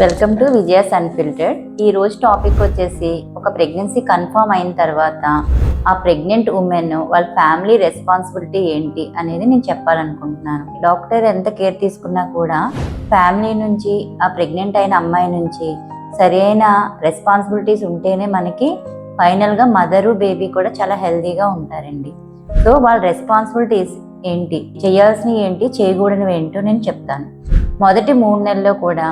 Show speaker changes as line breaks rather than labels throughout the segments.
Welcome to Vijayan అన్ఫిల్టెడ్ ఈ రోజు topic వచ్చేసి ఒక ప్రెగ్నెన్సీ కన్ఫర్మ్ అయిన తర్వాత ఆ ప్రెగ్నెంట్ ఉమెన్ వాళ్ళ ఫ్యామిలీ రెస్పాన్సిబిలిటీ ఏంటి అనేది నేను చెప్పాలనుకుంటున్నాను. డాక్టర్ ఎంత కేర్ తీసుకున్నా కూడా ఫ్యామిలీ నుంచి ఆ ప్రెగ్నెంట్ అయిన అమ్మాయి నుంచి సరైన రెస్పాన్సిబిలిటీస్ ఉంటేనే మనకి ఫైనల్గా మదరు బేబీ కూడా చాలా హెల్దీగా ఉంటారండి. సో వాళ్ళ రెస్పాన్సిబిలిటీస్ ఏంటి? చేయాల్సినవి ఏంటి? చేయకూడనివి ఏంటో నేను చెప్తాను. మొదటి మూడు నెలల్లో కూడా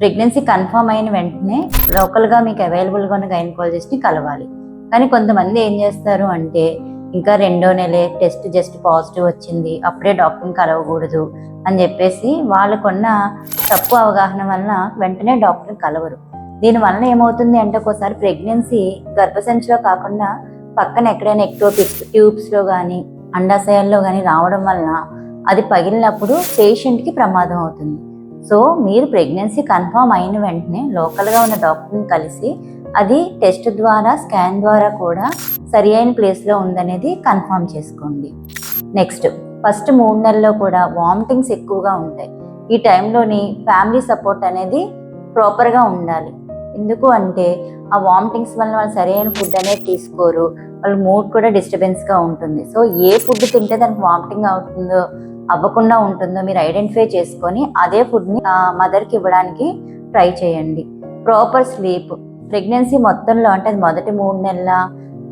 ప్రెగ్నెన్సీ కన్ఫర్మ్ అయిన వెంటనే లోకల్గా మీకు అవైలబుల్గా ఉన్న గైనకాలజిస్ట్ని కలవాలి. కానీ కొంతమంది ఏం చేస్తారు అంటే ఇంకా రెండో నెలే టెస్ట్ జస్ట్ పాజిటివ్ వచ్చింది అప్పుడే డాక్టర్ని కలవకూడదు అని చెప్పేసి వాళ్ళకున్న తప్పు అవగాహన వలన వెంటనే డాక్టర్ని కలవరు. దీనివల్ల ఏమవుతుంది అంటే ఒకసారి ప్రెగ్నెన్సీ గర్భసంచిలో కాకుండా పక్కన ఎక్కడైనా ఎక్టోపిక్స్ ట్యూబ్స్లో కానీ అండాశయాల్లో కానీ రావడం వలన అది పగిలినప్పుడు పేషెంట్కి ప్రమాదం అవుతుంది. సో మీరు ప్రెగ్నెన్సీ కన్ఫర్మ్ అయిన వెంటనే లోకల్గా ఉన్న డాక్టర్ని కలిసి అది టెస్ట్ ద్వారా స్కాన్ ద్వారా కూడా సరి అయిన ప్లేస్లో ఉందనేది కన్ఫర్మ్ చేసుకోండి. నెక్స్ట్ ఫస్ట్ మూడు నెలల్లో కూడా వామిటింగ్స్ ఎక్కువగా ఉంటాయి. ఈ టైంలోని ఫ్యామిలీ సపోర్ట్ అనేది ప్రాపర్గా ఉండాలి. ఎందుకు అంటే ఆ వామిటింగ్స్ వల్ల వాళ్ళు సరైన ఫుడ్ అనేది తీసుకోరు. వాళ్ళ మూడ్ కూడా డిస్టర్బెన్స్గా ఉంటుంది. సో ఏ ఫుడ్ తింటే దానికి వామిటింగ్ అవుతుందో అవ్వకుండా ఉంటుందో మీరు ఐడెంటిఫై చేసుకొని అదే ఫుడ్ని మదర్కి ఇవ్వడానికి ట్రై చేయండి. ప్రాపర్ స్లీప్ ప్రెగ్నెన్సీ మొత్తంలో అంటే అది మొదటి మూడు నెలల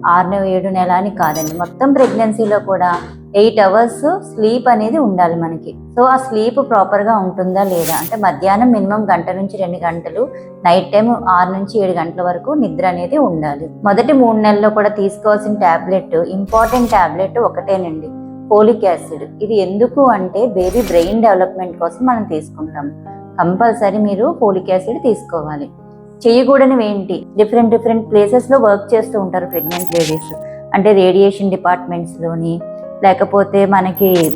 ఆరు నెల ఏడు నెల అని కాదండి. మొత్తం ప్రెగ్నెన్సీలో కూడా ఎయిట్ అవర్స్ స్లీప్ అనేది ఉండాలి మనకి. సో ఆ స్లీప్ ప్రాపర్గా ఉంటుందా లేదా? అంటే మధ్యాహ్నం మినిమం గంట నుంచి రెండు గంటలు నైట్ టైం ఆరు నుంచి ఏడు గంటల వరకు నిద్ర అనేది ఉండాలి. మొదటి మూడు నెలల్లో కూడా తీసుకోవాల్సిన ట్యాబ్లెట్ ఇంపార్టెంట్ ట్యాబ్లెట్ ఒకటేనండి. Folic acid. ఇది ఎందుకు అంటే బేబీ బ్రెయిన్ డెవలప్మెంట్ కోసం మనం తీసుకుంటాం. కంపల్సరీ మీరు ఫోలిక్ యాసిడ్ తీసుకోవాలి. చేయకూడనివి ఏంటి? డిఫరెంట్ డిఫరెంట్ ప్లేసెస్లో వర్క్ చేస్తూ ఉంటారు ప్రెగ్నెంట్ లేడీస్. అంటే రేడియేషన్ డిపార్ట్మెంట్స్లోని లేకపోతే మనకి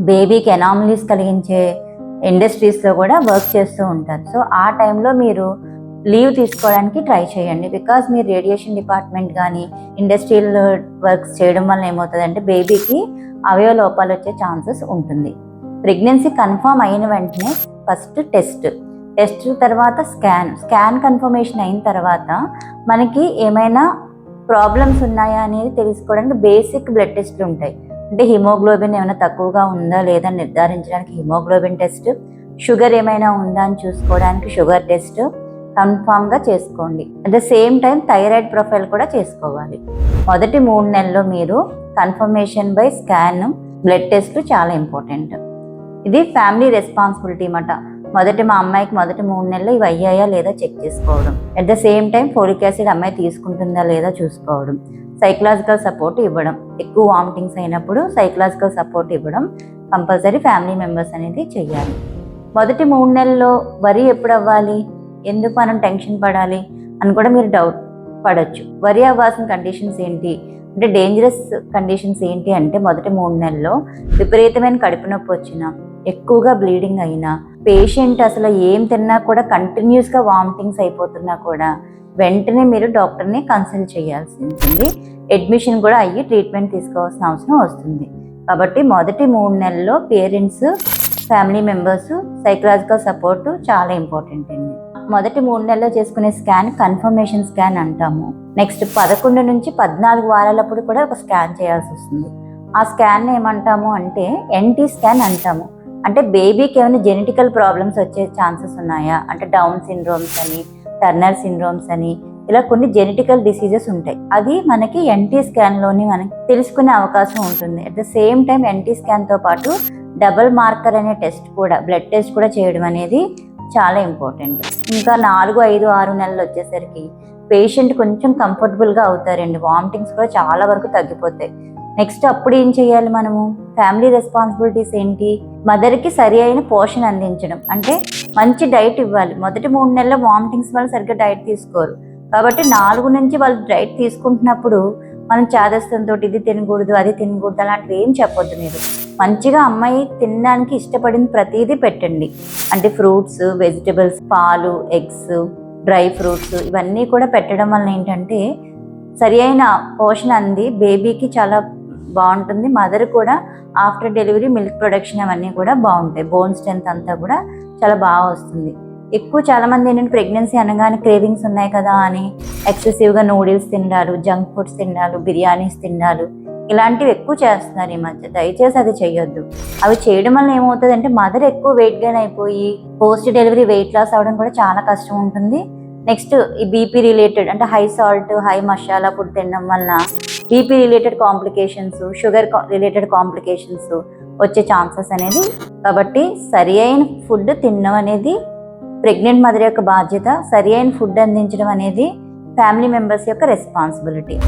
బేబీకి ఎనామలీస్ కలిగించే ఇండస్ట్రీస్లో కూడా వర్క్ చేస్తూ ఉంటారు. సో ఆ టైంలో మీరు లీవ్ తీసుకోవడానికి ట్రై చేయండి. బికాస్ మీరు రేడియేషన్ డిపార్ట్మెంట్ కానీ ఇండస్ట్రియల్ వర్క్స్ చేయడం వల్ల ఏమవుతుందంటే బేబీకి అవయవ లోపాలు వచ్చే ఛాన్సెస్ ఉంటుంది. ప్రెగ్నెన్సీ కన్ఫర్మ్ అయిన వెంటనే ఫస్ట్ టెస్ట్. టెస్ట్ తర్వాత స్కాన్. స్కాన్ కన్ఫర్మేషన్ అయిన తర్వాత మనకి ఏమైనా ప్రాబ్లమ్స్ ఉన్నాయా అనేది తెలుసుకోవడానికి బేసిక్ బ్లడ్ టెస్ట్లు ఉంటాయి. అంటే హిమోగ్లోబిన్ ఏమైనా తక్కువగా ఉందా లేదా నిర్ధారించడానికి హిమోగ్లోబిన్ టెస్ట్. షుగర్ ఏమైనా ఉందా అని చూసుకోవడానికి షుగర్ టెస్ట్. కన్ఫామ్గా చేసుకోండి. At the same time thyroid profile కూడా చేసుకోవాలి. మొదటి మూడు నెలల్లో మీరు confirmation by scan blood test చాలా ఇంపార్టెంట్ ఇది ఫ్యామిలీ రెస్పాన్సిబిలిటీ అన్నమాట. మొదటి మా అమ్మాయికి మొదటి మూడు నెలలు ఇవి అయ్యాయా లేదా చెక్ చేసుకోవడం. At the same time folic acid అమ్మాయి తీసుకుంటుందా లేదా చూసుకోవడం. సైకలాజికల్ సపోర్ట్ ఇవ్వడం. ఎక్కువ వామిటింగ్స్ అయినప్పుడు సైకలాజికల్ సపోర్ట్ ఇవ్వడం కంపల్సరీ ఫ్యామిలీ మెంబర్స్ అనేది చెయ్యాలి మొదటి మూడు నెలల్లో వరి ఎప్పుడు అవ్వాలి? ఎందుకు మనం టెన్షన్ పడాలి అని కూడా మీరు డౌట్ పడవచ్చు వరి అవ్వాల్సిన కండిషన్స్ ఏంటి? అంటే డేంజరస్ కండిషన్స్ ఏంటి అంటే మొదటి మూడు నెలల్లో విపరీతమైన కడుపు నొప్పి వచ్చినా ఎక్కువగా బ్లీడింగ్ అయినా పేషెంట్ అసలు ఏం తిన్నా కూడా కంటిన్యూస్గా వామిటింగ్స్ అయిపోతున్నా కూడా వెంటనే మీరు డాక్టర్ని కన్సల్ట్ చేయాల్సి ఉంటుంది అడ్మిషన్ కూడా అయ్యి ట్రీట్మెంట్ తీసుకోవాల్సిన అవసరం వస్తుంది. కాబట్టి మొదటి మూడు నెలల్లో parents family members psychological support చాలా ఇంపార్టెంట్ అండి. మొదటి మూడు నెలల్లో చేసుకునే స్కాన్ కన్ఫర్మేషన్ స్కాన్ అంటాము. నెక్స్ట్ పదకొండు నుంచి పద్నాలుగు వారాలప్పుడు కూడా ఒక స్కాన్ చేయాల్సి వస్తుంది. ఆ స్కాన్ ఏమంటాము అంటే ఎన్టీ స్కాన్ అంటాము. అంటే బేబీకి ఏమైనా జెనెటికల్ ప్రాబ్లమ్స్ వచ్చే ఛాన్సెస్ ఉన్నాయా? అంటే డౌన్ సిండ్రోమ్స్ అని టర్నర్ సిండ్రోమ్స్ అని ఇలా కొన్ని జెనెటికల్ డిసీజెస్ ఉంటాయి. అది మనకి ఎన్టీ స్కాన్లోని మనకి తెలుసుకునే అవకాశం ఉంటుంది. At the same time NT స్కాన్తో పాటు డబుల్ మార్కర్ అనే టెస్ట్ కూడా బ్లడ్ టెస్ట్ కూడా చేయడం అనేది చాలా ఇంపార్టెంట్ ఇంకా నాలుగు ఐదు ఆరు నెలలు వచ్చేసరికి పేషెంట్ కొంచెం కంఫర్టబుల్గా అవుతారండి. వామిటింగ్స్ కూడా చాలా వరకు తగ్గిపోతాయి. నెక్స్ట్ అప్పుడు ఏం చేయాలి మనము? ఫ్యామిలీ రెస్పాన్సిబిలిటీస్ ఏంటి? మదర్కి సరి అయిన పోషణ అందించడం. అంటే మంచి డైట్ ఇవ్వాలి. మొదటి మూడు నెలల వామిటింగ్స్ వల్ల సరిగ్గా డైట్ తీసుకోరు. కాబట్టి నాలుగు నుంచి వాళ్ళు డైట్ తీసుకుంటున్నప్పుడు మనం చాదస్తంతో ఇది తినకూడదు అది తినకూడదు అలాంటివి ఏం చెప్పొద్దు మీరు. మంచిగా అమ్మాయి తినడానికి ఇష్టపడిన ప్రతిదీ పెట్టండి. అంటే ఫ్రూట్స్ వెజిటబుల్స్ పాలు ఎగ్స్ డ్రై ఫ్రూట్స్ ఇవన్నీ కూడా పెట్టడం వల్ల ఏంటంటే సరి అయిన పోషణ అంది. బేబీకి చాలా బాగుంటుంది. మదర్ కూడా ఆఫ్టర్ డెలివరీ మిల్క్ ప్రొడక్షన్ అవన్నీ కూడా బాగుంటాయి. బోన్ స్ట్రెంత్ అంతా కూడా చాలా బాగా వస్తుంది. ఎక్కువ చాలామంది ఏంటంటే ప్రెగ్నెన్సీ అనగానే క్రేవింగ్స్ ఉన్నాయి కదా అని ఎక్సెసివ్గా నూడిల్స్ తినడాలు జంక్ ఫుడ్స్ తినడాలు బిర్యానీస్ తినడాలు ఇలాంటివి ఎక్కువ చేస్తున్నారు ఈ మధ్య. దయచేసి అది చేయొద్దు అవి చేయడం వల్ల ఏమవుతుందంటే మదర్ ఎక్కువ వెయిట్ గెయిన్ అయిపోయి పోస్ట్ డెలివరీ వెయిట్ లాస్ అవ్వడం కూడా చాలా కష్టం ఉంటుంది. నెక్స్ట్ ఈ బీపీ రిలేటెడ్ అంటే high salt high masala food తినడం వల్ల BP related complications sugar related complications వచ్చే ఛాన్సెస్ అనేది కాబట్టి సరి అయిన ఫుడ్ తినడం అనేది ప్రెగ్నెంట్ మదర్ యొక్క బాధ్యత సరి అయిన ఫుడ్ అందించడం అనేది ఫ్యామిలీ మెంబర్స్ యొక్క రెస్పాన్సిబిలిటీ